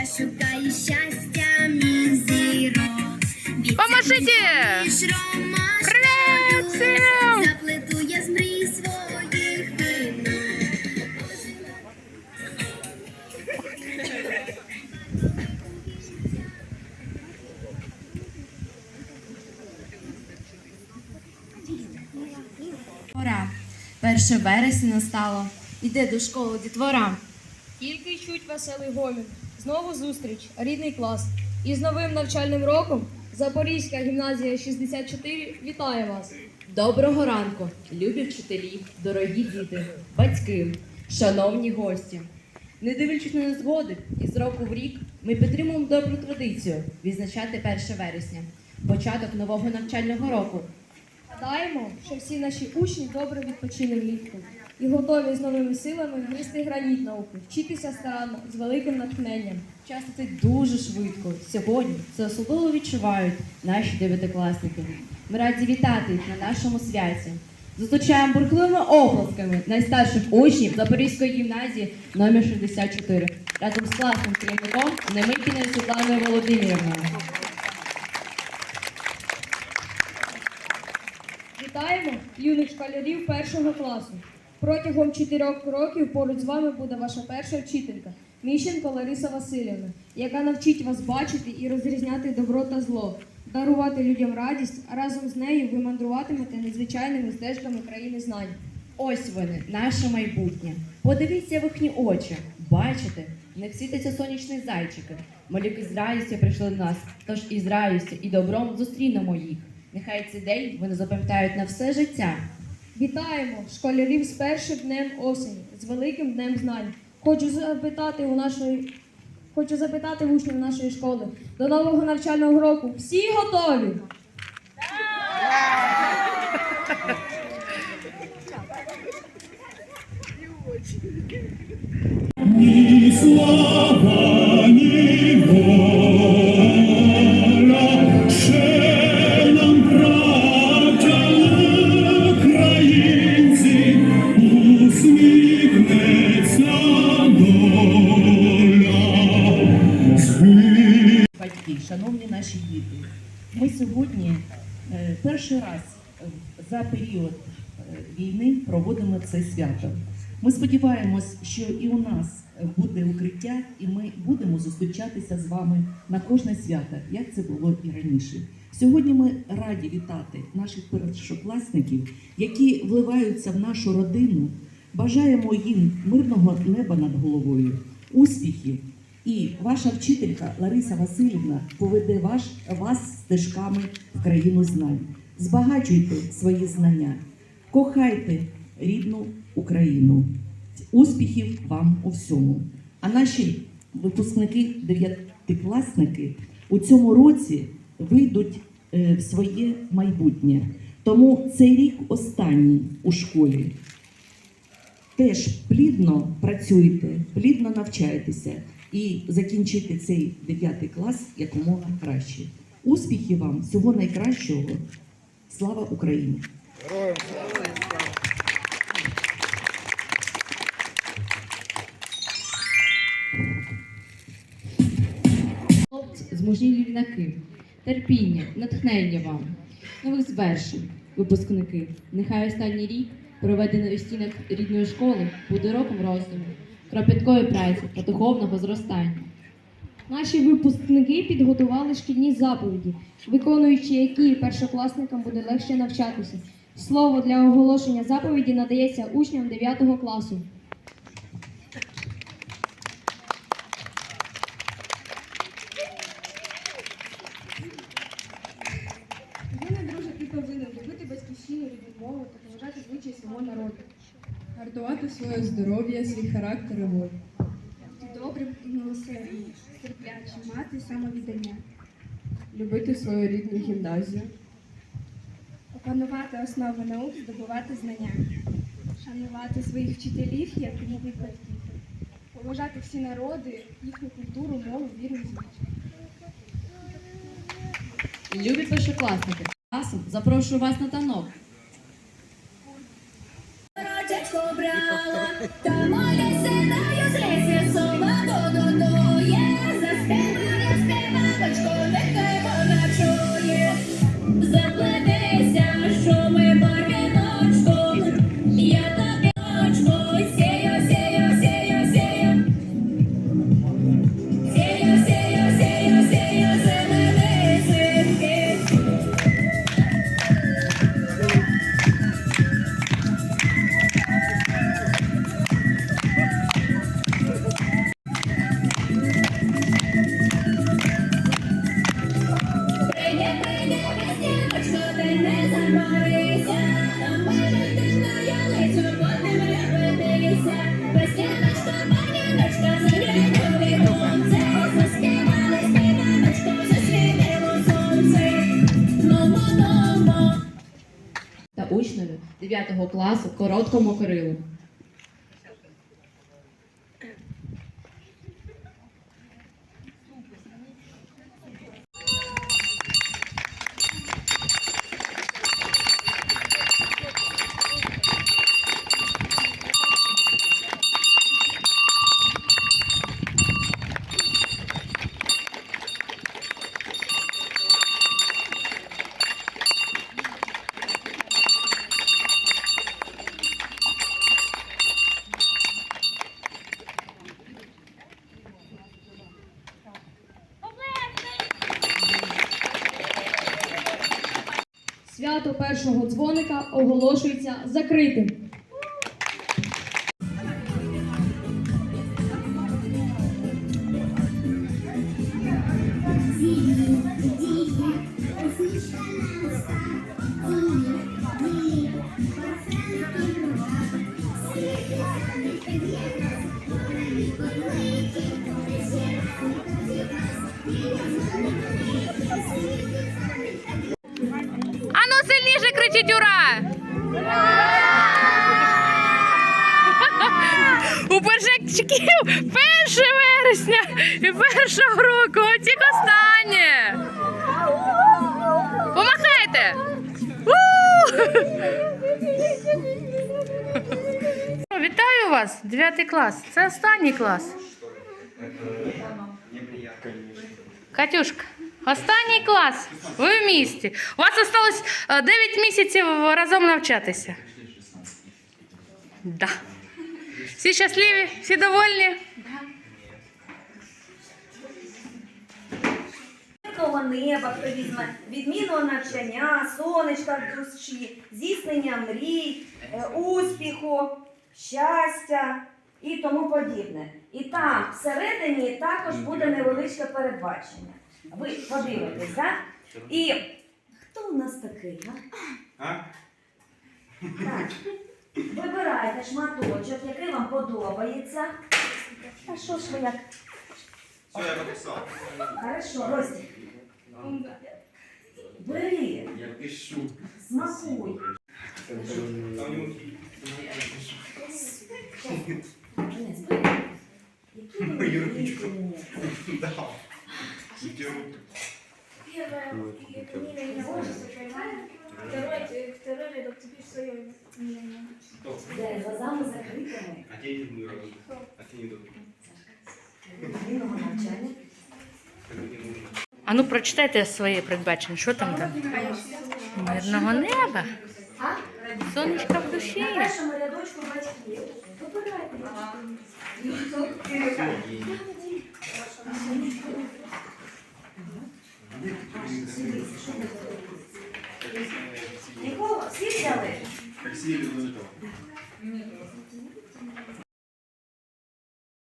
життя шукає щастя, мій зірок. Від Поможите! Привет заплету я з мрій своїх вину. Пора. Перше вересня настало. Іде до школи дітвора. Тільки чуть веселий гомін. Знову зустріч, рідний клас. І з новим навчальним роком Запорізька гімназія 64 вітає вас. Доброго ранку, любі вчителі, дорогі діти, батьки, шановні гості. Не дивлячись на незгоди, із року в рік ми підтримуємо добру традицію відзначати 1 вересня, початок нового навчального року. Гадаємо, що всі наші учні добре відпочили влітку і готові з новими силами гризти граніт науки, вчитися старанно з великим натхненням. Час летить дуже швидко. Сьогодні це особливо відчувають наші дев'ятикласники. Ми раді вітати їх на нашому святі. Зустрічаємо бурхливими оплесками найстарших учнів Запорізької гімназії номер 64 разом з класним керівником Немикіною Світланою Володимирівною. Вітаємо юних школярів першого класу. Протягом чотирьох років поруч з вами буде ваша перша вчителька Міщенко Лариса Васильівна, яка навчить вас бачити і розрізняти добро та зло, дарувати людям радість, а разом з нею ви мандруватимете незвичайними стежками країни знань. Ось вони, наше майбутнє. Подивіться в їхні очі. Бачите, в них світяться сонячні зайчики. Малюки з радістю прийшли до нас, тож із радістю і добром зустрінемо їх. Нехай цей день вони запам'ятають на все життя. Вітаємо школярів з першим днем осені, з великим днем знань. Хочу запитати у нашої. Хочу запитати учнів нашої школи до нового навчального року. Всі готові? Слава, перший раз е, за період е, війни проводимо це свято. Ми сподіваємось, що і у нас буде укриття, і ми будемо зустрічатися з вами на кожне свято, як це було і раніше. Сьогодні ми раді вітати наших першокласників, які вливаються в нашу родину. Бажаємо їм мирного неба над головою, успіхів і ваша вчителька Лариса Васильівна поведе ваш, вас стежками в країну знань. Збагачуйте свої знання, кохайте рідну Україну. Успіхів вам у всьому. А наші випускники, дев'ятикласники у цьому році вийдуть е, в своє майбутнє. Тому цей рік останній у школі теж плідно працюйте, плідно навчайтеся і закінчити цей 9 клас якомога краще. Успіхів вам, всього найкращого. Слава Україні! Хлопці, змужні юнаки, терпіння, натхнення вам, нових звершень, випускники. Нехай останній рік, проведений у стінах рідної школи, буде роком роздуму, кропіткої праці та духовного зростання. Наші випускники підготували шкільні заповіді, виконуючи які першокласникам буде легше навчатися. Слово для оголошення заповіді надається учням 9 класу. Єдиний друже, ти повинен любити батьківщину, рідну мову та поважати звичаї свого народу. Гартувати своє здоров'я, свій характер і волю. Добрим і милосердним, терплячим, мати самовіддання. Любити свою рідну гімназію. Опанувати основи наук, здобувати знання. Шанувати своїх вчителів як рідних батьків. Поважати всі народи, їхню культуру, мову, віру і звичаї. Любі першокласники, часом запрошую вас на танок. Брала, та моя синаю злється, сова вододоє, класу короткому Кирилу. Свято першого дзвоника оголошується закритим. Ану У першачків 1 вересня і першого року, оці останнє. Помахайте! Вітаю вас, 9 клас. Це останній клас. Катюшка, останній клас. Ви в місті. У вас залишилось 9 місяців разом навчатися. Да. Всі щасливі, всі довольні. Мирного неба, хто візьме, відмінного навчання, сонечка в душі, здійснення мрій, е, успіху, щастя і тому подібне. І там всередині також буде невеличке передбачення. Ви подивитесь, так? І хто у нас такий? А? Так. Вибирайте шматочок, який вам подобається. А що ж ви як? Все, я написав. Хорошо, Ростик. Бери, Я пишу. смакуй. Денис, бери. Які ви Мою великі. ручку. Да. Руку. Второй, второй рядок, теперь свое мнение. Глазами закритими. А те не. А те не навчання. А ну прочитайте своє передбачення. Що там там? Мирного неба. Сонечка в душі. На першому рядочку батьків. Вибирайте. Нікого? Всі взяли? Такси взяли.